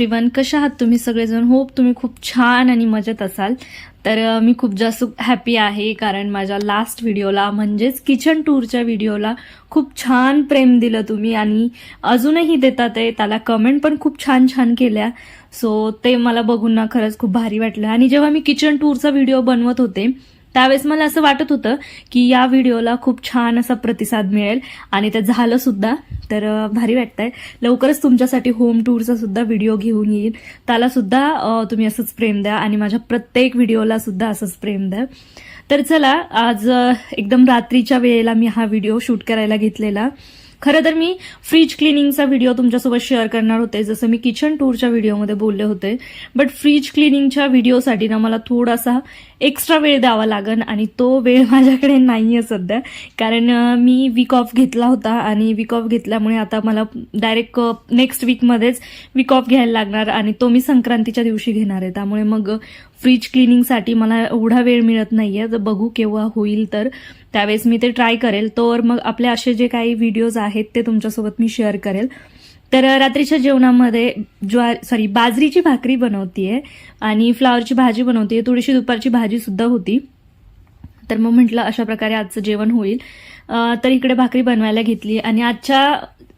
Everyone कशा आहात तुम्ही सगळेजण? होप तुम्ही खूप छान आणि मजेत असाल. तर मी खूप जास्त हॅपी आहे कारण माझ्या लास्ट व्हिडिओला म्हणजेच किचन टूरच्या व्हिडिओला खूप छान प्रेम दिलं तुम्ही आणि अजूनही देतात आहे त्याला कमेंट पण खूप छान छान केल्या. सो ते मला बघून ना खरंच खूप भारी वाटलं. आणि जेव्हा मी किचन टूरचा व्हिडिओ बनवत होते त्यावेळेस मला असं वाटत होतं की या व्हिडिओला खूप छान असा प्रतिसाद मिळेल आणि ते झालं सुद्धा. तर भारी वाटतंय. लवकरच तुमच्यासाठी होम टूरचा सुद्धा व्हिडिओ घेऊन येईल. त्याला सुद्धा तुम्ही असंच प्रेम द्या आणि माझ्या प्रत्येक व्हिडिओला सुद्धा असंच प्रेम द्या. तर चला आज एकदम रात्रीच्या वेळेला मी हा व्हिडिओ शूट करायला घेतलेला. खरं तर मी फ्रीज क्लिनिंगचा व्हिडिओ तुमच्यासोबत शेअर करणार होते जसं मी किचन टूरच्या व्हिडिओमध्ये बोलले होते. बट फ्रीज क्लिनिंगच्या व्हिडिओसाठी ना मला थोडासा एक्स्ट्रा वेळ द्यावा लागन आणि तो वेळ माझ्याकडे नाही आहे सध्या. कारण मी वीक ऑफ घेतला होता आणि वीक ऑफ घेतल्यामुळे आता मला डायरेक्ट नेक्स्ट वीकमध्येच वीक ऑफ घ्यायला लागणार आणि तो मी संक्रांतीच्या दिवशी घेणार आहे. त्यामुळे मग फ्रीज क्लिनिंगसाठी मला एवढा वेळ मिळत नाही आहे तर बघू केव्हा होईल तर. त्यावेळेस मी ते ट्राय करेल. तोवर मग आपले असे जे काही व्हिडिओज आहेत ते तुमच्यासोबत मी शेअर करेल. तर रात्रीच्या जेवणामध्ये ज्वार सॉरी बाजरीची भाकरी बनवतीये आणि फ्लावरची भाजी बनवते थोडीशी दुपारची भाजी सुद्धा होती. तर मग म्हटलं अशा प्रकारे आजचं जेवण होईल. तर इकडे भाकरी बनवायला घेतली आणि आजच्या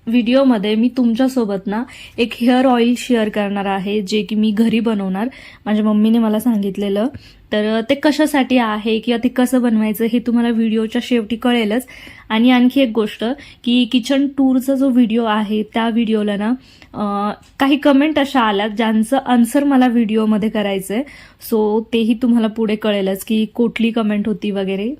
व्हिडिओमध्ये मी तुमच्यासोबत ना एक हेअर ऑइल शेअर करणार आहे जे की मी घरी बनवणार. माझ्या मम्मीने मला सांगितलेलं. तर ते कशासाठी आहे किंवा ते कसं बनवायचं हे तुम्हाला व्हिडिओच्या शेवटी कळेलच. आणि आणखी एक गोष्ट की किचन टूरचा जो व्हिडिओ आहे त्या व्हिडिओला ना काही कमेंट अशा आल्यात ज्यांचं आन्सर मला व्हिडिओमध्ये करायचं आहे सो तेही तुम्हाला पुढे कळेलच की कुठली कमेंट होती वगैरे.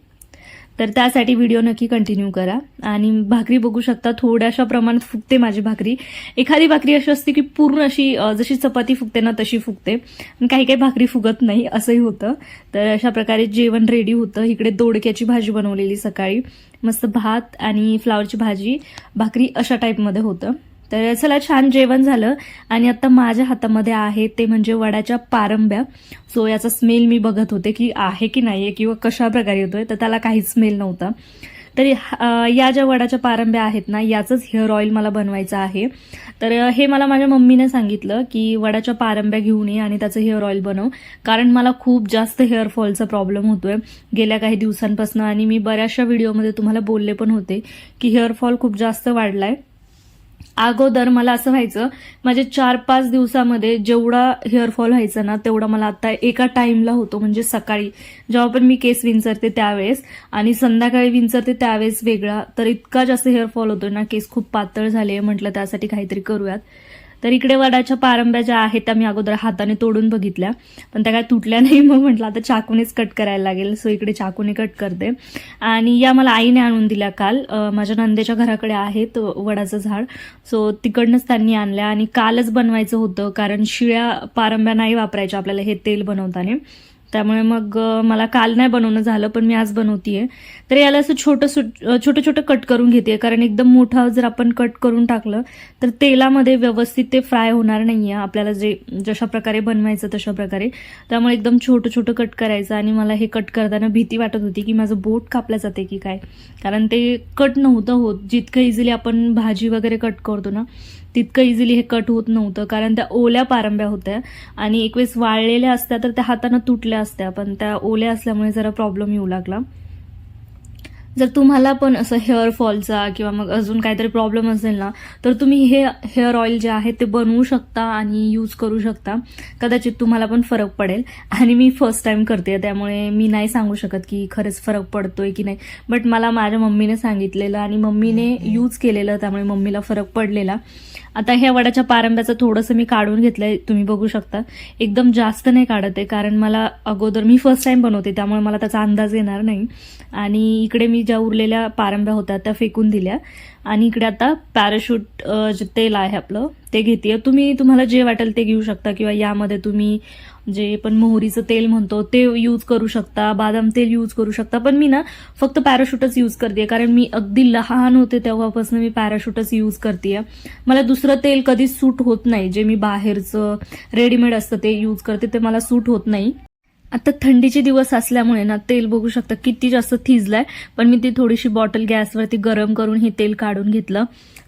तर त्यासाठी व्हिडिओ नक्की कंटिन्यू करा. आणि भाकरी बघू शकता थोड्याशा प्रमाणात फुगते माझी भाकरी. एखादी भाकरी अशी असते की पूर्ण अशी जशी चपाती फुगते ना तशी फुगते. आणि काही काही भाकरी फुगत नाही असंही होतं. तर अशा प्रकारे जेवण रेडी होतं. इकडे दोडक्याची भाजी बनवलेली सकाळी. मस्त भात आणि फ्लावरची भाजी. भाकरी अशा टाईपमध्ये होतं. तर चला छान जेवण झालं. आणि आता माझ्या हातामध्ये आहे ते म्हणजे वडाच्या पारंब्या. सो याचा स्मेल मी बघत होते की आहे की नाही आहे किंवा कशा प्रकारे येतोय तर त्याला काहीच स्मेल नव्हता. तरी या ज्या वडाच्या पारंब्या आहेत ना याचंच हेअर ऑइल मला बनवायचं आहे. तर हे मला माझ्या मम्मीने सांगितलं की वडाच्या पारंब्या घेऊन ये आणि त्याचं हेअर ऑइल बनव. कारण मला खूप जास्त हेअर फॉलचा प्रॉब्लेम होतोय. गेल्या काही दिवसांपासून आणि मी बऱ्याचशा व्हिडिओमध्ये तुम्हाला बोलले पण होते की हेअर फॉल खूप जास्त वाढलाय. अगोदर मला असं व्हायचं माझे चार पाच दिवसामध्ये जेवढा हेअरफॉल व्हायचा ना तेवढा मला आता एका टाइमला होतो म्हणजे सकाळी. जेव्हा पण मी केस विंचरते त्यावेळेस आणि संध्याकाळी विंचरते त्यावेळेस वेगळा. तर इतका जास्त हेअरफॉल होतो ना केस खूप पातळ झाले म्हटलं त्यासाठी काहीतरी करूयात. तर इकडे वडाच्या पारंब्या ज्या आहेत त्या मी अगोदर हाताने तोडून बघितल्या. पण त्या काय तुटल्या नाही मग म्हटलं आता चाकूनेच कट करायला लागेल. सो इकडे चाकूने कट करते. आणि या मला आईने आणून दिल्या काल. माझ्या नंदेच्या घराकडे आहेत वडाचं झाड. सो तिकडनंच त्यांनी आणल्या. आणि कालच बनवायचं होतं कारण शिळ्या पारंब्या नाही वापरायच्या आपल्याला हे तेल बनवताना. त्यामुळे मग मला काल नाही बनवणं झालं पण मी आज बनवतीये. तर याला असं छोटं सुट- छोटं छोटं कट करून घेते कारण एकदम मोठं जर आपण कट करून टाकलं तर तेलामध्ये व्यवस्थित ते फ्राय होणार नाही आहे आपल्याला जे जशा प्रकारे बनवायचं तशा प्रकारे. त्यामुळे एकदम छोटं छोटं कट करायचं आणि मला हे कट करताना भीती वाटत होती की माझं बोट कापलं जाते की काय. कारण ते कट नव्हतं होत. जितकं इझिली आपण भाजी वगैरे कट करतो ना तितकं इझिली हे कट होत नव्हतं. कारण त्या ओल्या पारंब्या होत्या आणि एक वेळेस वाळलेल्या असत्या तर त्या हातानं तुटल्या असत्या पण त्या ओल्या असल्यामुळे जरा प्रॉब्लेम येऊ लागला. जर तुम्हाला पण असं हेअर फॉलचा किंवा मग अजून काहीतरी प्रॉब्लेम असेल ना तर तुम्ही हे हेअर ऑइल जे आहे ते बनवू शकता आणि यूज करू शकता. कदाचित तुम्हाला पण फरक पडेल. आणि मी फर्स्ट टाइम करते त्यामुळे मी नाही सांगू शकत की खरंच फरक पडतोय की नाही. बट मला माझ्या मम्मीने सांगितलेलं आणि मम्मीने यूज केलेलं त्यामुळे मम्मीला फरक पडलेला. आता ह्या वडाच्या पारंब्याचं थोडंसं मी काढून घेतलंय तुम्ही बघू शकता. एकदम जास्त नाही काढत आहे कारण मला अगोदर मी फर्स्ट टाइम बनवते त्यामुळे मला त्याचा अंदाज येणार नाही. आणि इकडे मी ज्या उरलेल्या पारंब्या होत्या त्या फेकून दिल्या. आणि इकडे आता पॅराशूट जे तेल आहे आपलं ते घेते तुम्ही तुम्हाला जे वाटेल ते घेऊ शकता किंवा यामध्ये तुम्ही जे पण मोहरीचं तेल म्हणतो ते यूज करू शकता. बादाम तेल यूज करू शकता. पण मी ना फक्त पॅराशूटच यूज करते कारण मी अगदी लहान होते तेव्हापासून मी पॅराशूटच यूज करते मला दुसरं तेल कधीच सूट होत नाही. जे मी बाहेरचं रेडीमेड असतं ते यूज करते ते मला सूट होत नाही. आता थंडीचे दिवस असल्यामुळे ना तेल बघू शकता किती जास्त थिजलंय. पण मी ती थोडीशी बॉटल गॅसवरती गरम करून हे तेल काढून घेतलं.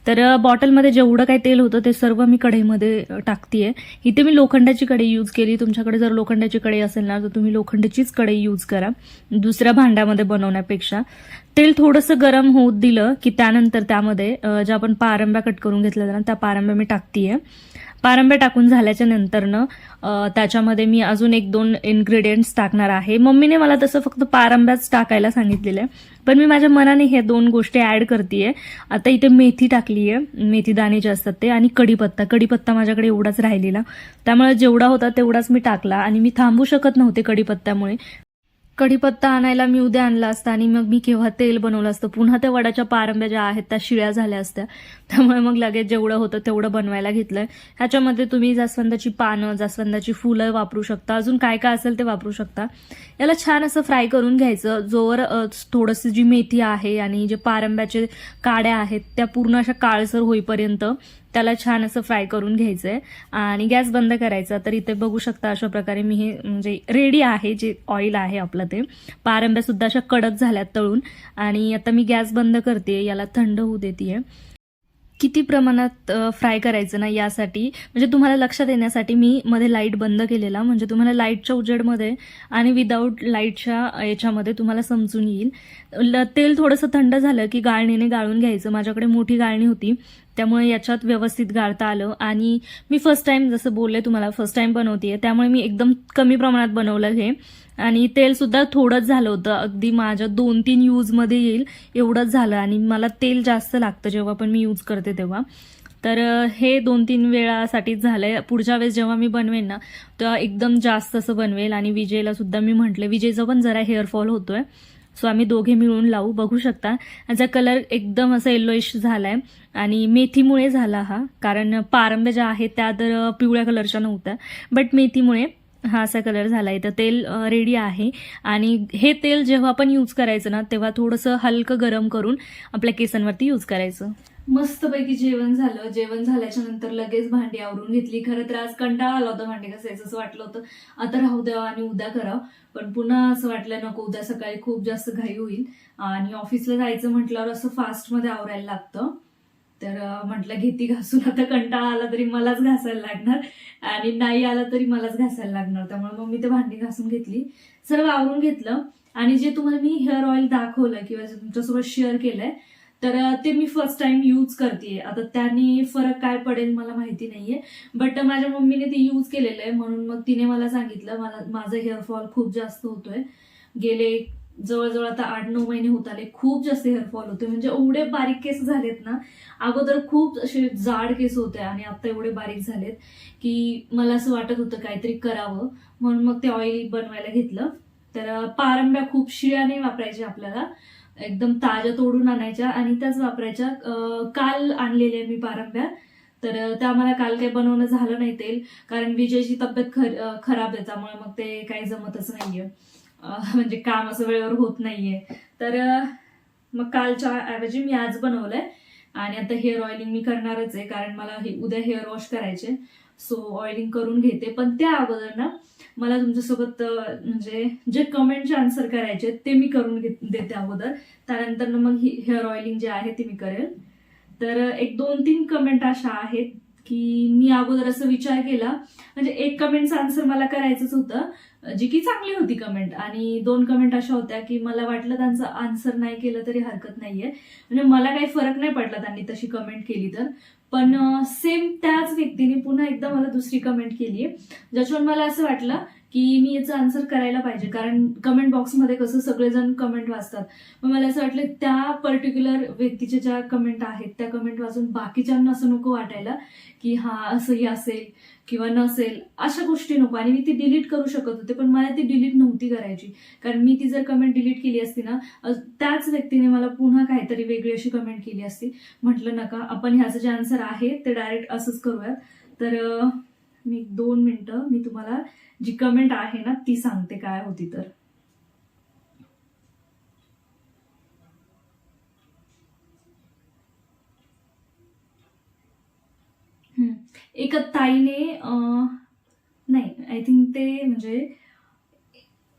तर बॉटलमध्ये जेवढं काही तेल होतं ते सर्व मी कढईमध्ये टाकतीये. इथे मी लोखंडाची कढई यूज केली. तुमच्याकडे जर लोखंडाची कढई असेल ना तर तुम्ही लोखंडाचीच कढई यूज करा दुसऱ्या भांड्यामध्ये बनवण्यापेक्षा. तेल थोडंसं गरम होत दिलं की त्यानंतर त्यामध्ये ज्या आपण पारंब्या कट करून घेतल्या जाणार ना त्या पारंब्या मी टाकतीये. पारंब्या टाकून झाल्याच्या नंतरनं त्याच्यामध्ये मी अजून एक दोन इन्ग्रेडियंट्स टाकणार आहे. मम्मीने मला तसं फक्त पारंब्याच टाकायला सांगितलेलं आहे. पण मी माझ्या मनाने हे दोन गोष्टी ऍड करते आता इथे मेथी टाकली आहे मेथी दाणे जे असतात ते आणि कढीपत्ता. कढीपत्ता माझ्याकडे एवढाच राहिलेला. त्यामुळे जेवढा होता तेवढाच मी टाकला आणि मी थांबू शकत नव्हते कढीपत्त्यामुळे. कढीपत्ता आणायला मी उद्या आणला असता आणि मग मी केव्हा तेल बनवलं असतं. पुन्हा त्या वडाच्या पारंब्या ज्या आहेत त्या शिळ्या झाल्या असत्या. त्यामुळे मग लगेच जेवढं होतं तेवढं बनवायला घेतलंय. ह्याच्यामध्ये तुम्ही जास्वंदाची पानं जास्वंदाची फुलं वापरू शकता. अजून काय काय असेल ते वापरू शकता. याला छान असं फ्राय करून घ्यायचं. जोवर थोडंसं जी मेथी आहे आणि जे पारंब्याचे काड्या आहेत त्या पूर्ण अशा काळसर होईपर्यंत त्याला छान असं फ्राय करून घ्यायचंय. आणि गॅस बंद करायचा तर इथे बघू शकता अशा प्रकारे मी हे म्हणजे रेडी आहे जे ऑइल आहे आपलं ते. पारंब्या सुद्धा अशा कडक झाल्यात तळून. आणि आता मी गॅस बंद करते याला थंड होऊ देते किती प्रमाणात फ्राय करायचं ना यासाठी? म्हणजे तुम्हाला लक्षात येण्यासाठी मी मध्ये लाइट बंद केलेला. म्हणजे तुम्हाला लाईटच्या उजेडमध्ये आणि विदाऊट लाईटच्या याच्यामध्ये तुम्हाला समजून येईल. ल- तेल थोडंसं थंड झालं की गाळणीने गाळून घ्यायचं. माझ्याकडे मोठी गाळणी होती. त्यामुळे याच्यात व्यवस्थित गाळता आलं. आणि मी फर्स्ट टाईम जसं बोलले तुम्हाला फर्स्ट टाईम बनवते त्यामुळे मी एकदम कमी प्रमाणात बनवलं हे. आणि तेलसुद्धा थोडंच झालं होतं. अगदी माझ्या दोन तीन यूजमध्ये येईल एवढंच झालं. आणि मला तेल जास्त लागतं जेव्हा पण मी यूज करते तेव्हा. तर हे दोन तीन वेळासाठीच झालं आहे पुढच्या वेळेस जेव्हा मी बनवेन ना तेव्हा एकदम जास्त असं बनवेल. आणि विजयला सुद्धा मी म्हटलं विजयचं पण जरा हेअरफॉल होतो आहे सो आम्ही दोघे मिळून लावू. बघू शकता. याचा कलर एकदम असा झाला आहे आणि मेथीमुळे झाला हा. कारण पारंब्या ज्या आहेत त्या तर पिवळ्या कलरच्या नव्हत्या. बट मेथीमुळे हा असा कलर झालाय तर तेल रेडी आहे. आणि हे तेल जेव्हा आपण यूज करायचं ना तेव्हा थोडंसं हलकं गरम करून आपल्या केसांवरती यूज करायचं. मस्तपैकी जेवण झालं. जेवण झाल्याच्यानंतर लगेच भांडी आवरून घेतली. खरं तर आज कंटाळा आला होता भांडी घासायचं असं वाटलं होतं. आता राहू द्यावं आणि उद्या करावं पण पुन्हा असं वाटलं नको उद्या सकाळी खूप जास्त घाई होईल. आणि ऑफिसला जायचं म्हटल्यावर असं फास्टमध्ये आवरायला लागतं. तर म्हटलं घेती घासून. आता कंटाळा आला तरी मलाच घासायला लागणार आणि नाही आला तरी मलाच घासायला लागणार. त्यामुळे मग मी ते भांडी घासून घेतली सर्व आवरून घेतलं आणि जे तुम्हाला मी हेअर ऑइल दाखवलं किंवा जे तुमच्यासोबत शेअर केलंय तर ते मी फर्स्ट टाइम यूज करते आता त्याने फरक काय पडेल मला माहिती नाहीये बट माझ्या मम्मीने ते यूज केलेलं आहे. म्हणून मग तिने मला सांगितलं मला माझा हेअरफॉल खूप जास्त होतोय. गेले जवळजवळ आता आठ नऊ महिने होत आले खूप जास्त हेअरफॉल होते म्हणजे एवढे बारीक केस झालेत ना अगोदर खूप असे जाड केस होते आणि आता एवढे बारीक झालेत की मला असं वाटत होतं काहीतरी करावं. म्हणून मग ते ऑइल बनवायला घेतलं. तर पारंब्या खूप शिळ्या नाही वापरायच्या आपल्याला. एकदम ताज्या तोडून आणायच्या आणि त्याच वापरायच्या. काल आणलेल्या मी पारंब्या. तर त्या मला काल काही बनवणं झालं नाही तेल. कारण विजयची तब्येत खर खराब आहे त्यामुळे मग ते काही जमतच नाहीये. म्हणजे काम असं वेळेवर होत नाहीये. तर मग कालच्या ऐवजी मी आज बनवलंय. आणि आता हेअर ऑइलिंग मी करणारच आहे कारण मला हे उद्या हेअर वॉश करायचे सो ऑइलिंग करून घेते. पण त्या अगोदर ना मला तुमच्यासोबत म्हणजे जे कमेंटचे आन्सर करायचे ते मी करून घेत देते अगोदर. त्यानंतर मग हेअर ऑइलिंग जे आहे ते मी करेल. तर एक दोन तीन कमेंट अशा आहेत की मी अगोदर असं विचार केला. म्हणजे एक कमेंटचं आन्सर मला करायचंच होतं. जी की चांगली होती कमेंट आणि दोन कमेंट अशा होत्या की मला वाटलं त्यांचं आन्सर नाही केलं तरी हरकत नाहीये. म्हणजे मला काही फरक नाही पडला त्यांनी तशी कमेंट केली तर. पण सेम त्याच व्यक्तीने पुन्हा एकदा मला दुसरी कमेंट केली आहे ज्याच्यावर मला असं वाटलं की मी याचा आन्सर करायला पाहिजे. कारण कमेंट बॉक्समध्ये कसं सगळेजण कमेंट वाचतात. मग मला असं वाटलं त्या पर्टिक्युलर व्यक्तीच्या ज्या कमेंट आहेत त्या कमेंट वाचून बाकीच्यांना असं नको वाटायला की हा असंही असेल किंवा नसेल अशा गोष्टी नको. आणि मी ती डिलीट करू शकत होते पण मला ती डिलीट नव्हती करायची. कारण मी ती जर कमेंट डिलीट केली असती ना त्याच व्यक्तीने मला पुन्हा काहीतरी वेगळी अशी कमेंट केली असती. म्हटलं नका आपण ह्याचं जे आन्सर आहे ते डायरेक्ट असंच करूयात तर मी दोन मिनिटं मी तुम्हाला जी कमेंट आहे ना ती सांगते काय होती तर हम्म. एका ताईने नाही आय थिंक ते म्हणजे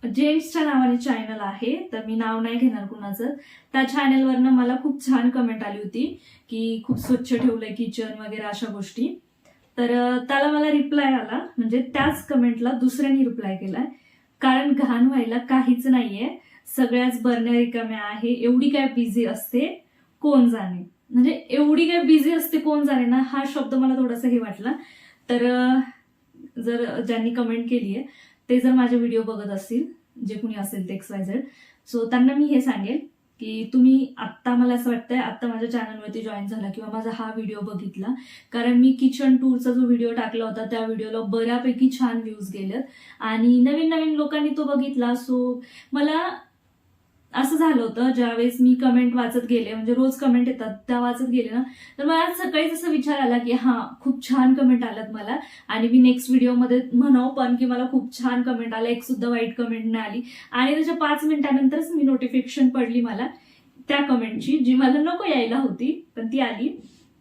जेम्सच्या नावाने चॅनल आहे तर मी नाव नाही घेणार कुणाचं. त्या चॅनलवरनं मला खूप छान कमेंट आली होती की खूप स्वच्छ ठेवलंय किचन वगैरे अशा गोष्टी. तर त्याला मला रिप्लाय आला. म्हणजे त्याच कमेंटला दुसऱ्याने रिप्लाय केलाय. कारण घाण व्हायला काहीच नाहीये. सगळ्याच बरण्या रिकाम्या आहे. एवढी काय बिझी असते कोण जाणे? म्हणजे एवढी काय बिझी असते कोण जाणे ना? हा शब्द मला थोडासा हे वाटला. तर जर ज्यांनी कमेंट केली आहे ते जर माझे व्हिडिओ बघत असतील जे कुणी असेल ते एक्स वाय झेड सो त्यांना मी हे सांगेल की तुम्ही आत्ता मला असं वाटतंय आत्ता माझ्या चॅनलवरती जॉईन झाला किंवा माझा हा व्हिडिओ बघितला. कारण मी किचन टूरचा जो व्हिडिओ टाकला होता त्या व्हिडिओला बऱ्यापैकी छान व्ह्यूज गेलेत. आणि नवीन नवीन लोकांनी तो बघितला. सो मला असं झालं होतं ज्यावेळेस मी कमेंट वाचत गेले म्हणजे रोज कमेंट येतात त्या वाचत गेले ना तर मला आज सकाळीच असा विचार आला की हा खूप छान कमेंट आलात मला. आणि मी नेक्स्ट व्हिडिओमध्ये म्हणाव पण की मला खूप छान कमेंट आला एक सुद्धा वाईट कमेंट नाही आली. आणि त्याच्या पाच मिनिटानंतरच मी नोटिफिकेशन पडली मला त्या कमेंटची जी मला नको यायला होती पण ती आली.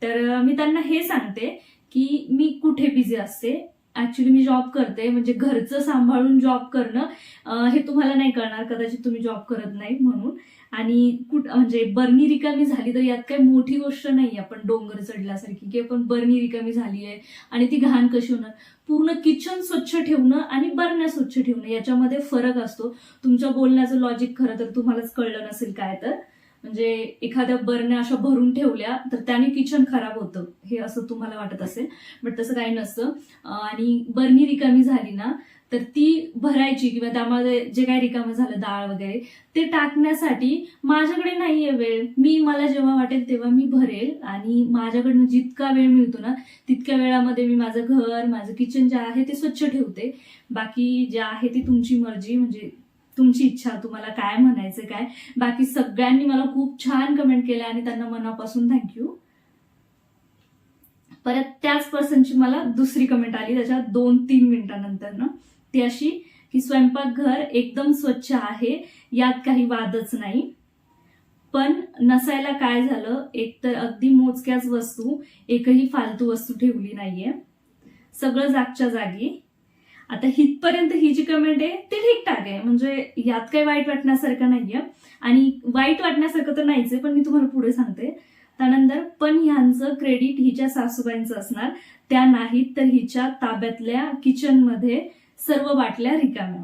तर मी त्यांना हे सांगते की मी कुठे बिझी असते ऍक्च्युली मी जॉब करते. म्हणजे घरचं सांभाळून जॉब करणं हे तुम्हाला नाही कळणार. कदाचित तुम्ही जॉब करत नाही म्हणून. आणि कुठ म्हणजे बर्नी रिकामी झाली तर यात काही मोठी गोष्ट नाही आपण डोंगर चढल्यासारखी की आपण बर्नी रिकामी झाली आहे आणि ती घाण कशी होणार? पूर्ण किचन स्वच्छ ठेवणं आणि बरण्या स्वच्छ ठेवणं याच्यामध्ये फरक असतो. तुमच्या बोलण्याचं लॉजिक खरं तर तुम्हालाच कळलं नसेल काय तर. म्हणजे एखाद्या बरण्या अशा भरून ठेवल्या तर त्याने किचन खराब होतं. हे असं तुम्हाला वाटत असेल बट तसं काही नसतं. आणि बरणी रिकामी झाली ना तर ती भरायची किंवा त्यामध्ये जे काही रिकामं झालं डाळ वगैरे ते टाकण्यासाठी माझ्याकडे नाहीये वेळ. मी मला जेव्हा वाटेल तेव्हा मी भरेल आणि माझ्याकडनं जितका वेळ मिळतो ना तितक्या वेळामध्ये मी माझं घर माझं किचन जे आहे ते स्वच्छ ठेवते. बाकी जे आहे ती तुमची मर्जी म्हणजे तुमची इच्छा तुम्हाला काय म्हणायचं काय? बाकी सगळ्यांनी मला खूप छान कमेंट केल्या आणि त्यांना मनापासून थँक्यू परत त्याच पर्सनची मला दुसरी कमेंट आली त्याच्या दोन तीन मिनिटानंतर ना. ती अशी की स्वयंपाकघर एकदम स्वच्छ आहे यात काही वादच नाही. पण नसायला काय झालं एक तर अगदी मोजक्याच वस्तू एकही फालतू वस्तू ठेवली नाहीये. सगळं जागच्या जागी. आता हितपर्यंत ही जी कमेंट आहे ती ठीकठाक आहे. म्हणजे यात काही वाईट वाटण्यासारखं नाहीये. आणि वाईट वाटण्यासारखं तर नाहीच आहे पण मी तुम्हाला पुढे सांगते. त्यानंतर पण ह्यांचं क्रेडिट हिच्या सासूबाईंचं असणार. त्या नाहीत तर हिच्या ताब्यातल्या किचनमध्ये सर्व बाटल्या रिकाम्या.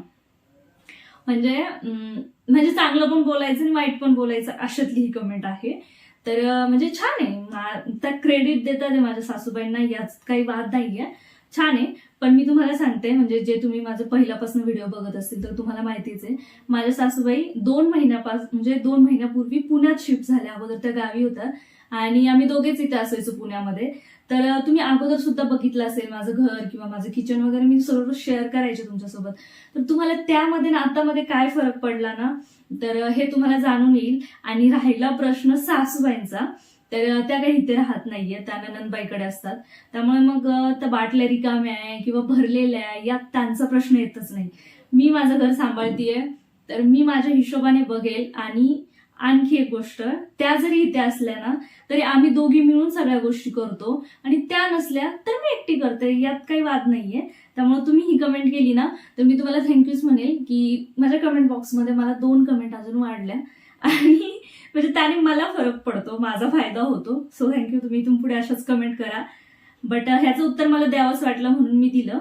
म्हणजे अं, म्हणजे चांगलं पण बोलायचं आणि वाईट पण बोलायचं अशातली ही कमेंट आहे. तर म्हणजे छान आहे. त्या क्रेडिट देतात आहे माझ्या सासूबाईंना यात काही वाद नाहीये. छान आहे. पण मी तुम्हाला सांगते म्हणजे जे तुम्ही माझं पहिल्यापासून व्हिडिओ बघत असतील तर तुम्हाला माहितीच आहे. माझ्या सासूबाई दोन महिन्यापासून म्हणजे दोन महिन्यापूर्वी पुण्यात शिफ्ट झाल्या अगोदर त्या गावी होत्या. आणि आम्ही दोघेच इथे असायचो पुण्यामध्ये. तर तुम्ही अगोदर सुद्धा बघितलं असेल माझं घर किंवा माझं किचन वगैरे मी सर्व शेअर करायचे तुमच्यासोबत. तर तुम्हाला त्यामध्ये ना आतामध्ये काय फरक पडला ना? तर हे तुम्हाला जाणून येईल. आणि राहिला प्रश्न सासूबाईंचा. तर त्या काही इथे राहत नाहीये त्या नंदबाईकडे असतात. त्यामुळे मग त्या बाटल्या रिकाम्या आहे किंवा भरलेल्या आहे यात त्यांचा प्रश्न येतच नाही. मी माझं घर सांभाळतीये तर मी माझ्या हिशोबाने बघेल आणि आणखी एक गोष्ट त्या जरी इथे असल्या ना तरी आम्ही दोघी मिळून सगळ्या गोष्टी करतो. आणि त्या नसल्या तर मी एकटी करते यात काही वाद नाहीये. त्यामुळे तुम्ही ही कमेंट केली ना तर मी तुम्हाला थँक्यूच म्हणेल की माझ्या कमेंट बॉक्समध्ये मला दोन कमेंट अजून वाढल्या. आणि म्हणजे त्याने मला फरक पडतो माझा फायदा होतो. सो थँक्यू तुम्ही इथून पुढे अशाच कमेंट करा. बट ह्याचं उत्तर मला द्यावंच वाटलं म्हणून मी दिलं.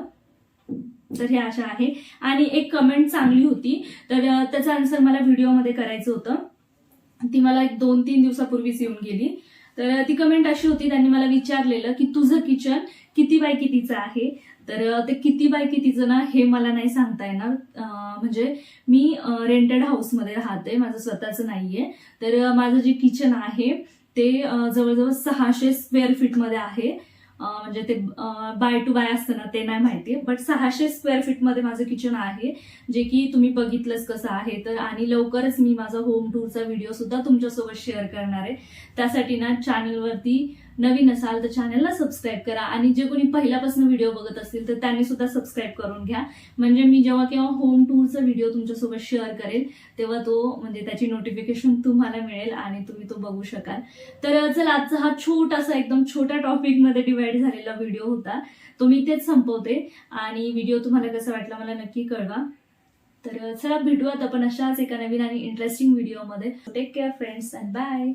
तर हे अशा आहे. आणि एक कमेंट चांगली होती. तर त्याचा त्याचं आन्सर मला व्हिडिओमध्ये करायचं होतं. ती मला एक दोन तीन दिवसापूर्वीच येऊन गेली. तर ती कमेंट अशी होती त्यांनी मला विचारलेलं की तुझं किचन किती बाय कितीचं आहे? तर ते किती बाय कितीचं ना हे मला नाही सांगता येणार. म्हणजे मी रेंटेड हाऊसमध्ये राहते माझं स्वतःचं नाहीये. तर माझं जे किचन आहे ते जवळजवळ सहाशे स्क्वेअर फीटमध्ये आहे. म्हणजे ते बाय टू बाय असतं ना ते नाही माहिती. बट सहाशे स्क्वेअर फीटमध्ये माझं किचन आहे जे की तुम्ही बघितलंच कसं आहे. तर आणि लवकरच मी माझा होम टूरचा व्हिडिओ सुद्धा तुमच्यासोबत शेअर करणार आहे. त्यासाठी ना चॅनलवरती नवीन असाल तर चॅनलला सबस्क्राईब करा. आणि जे कोणी पहिल्यापासून व्हिडिओ बघत असतील तर त्यांनी सुद्धा सबस्क्राईब करून घ्या. म्हणजे मी जेव्हा केव्हा होम टूरचा व्हिडिओ तुमच्यासोबत शेअर करेल तेव्हा तो म्हणजे त्याची नोटिफिकेशन तुम्हाला मिळेल आणि तुम्ही तो बघू शकाल. तर चला आजचा हा छोटासा एकदम छोट्या टॉपिकमध्ये डिवाइड झालेला व्हिडिओ होता. तो मी तेच संपवते. आणि व्हिडिओ तुम्हाला कसा वाटला मला नक्की कळवा. तर चला भेटूयात आपण अशाच एका नवीन आणि इंटरेस्टिंग व्हिडिओमध्ये take care friends and bye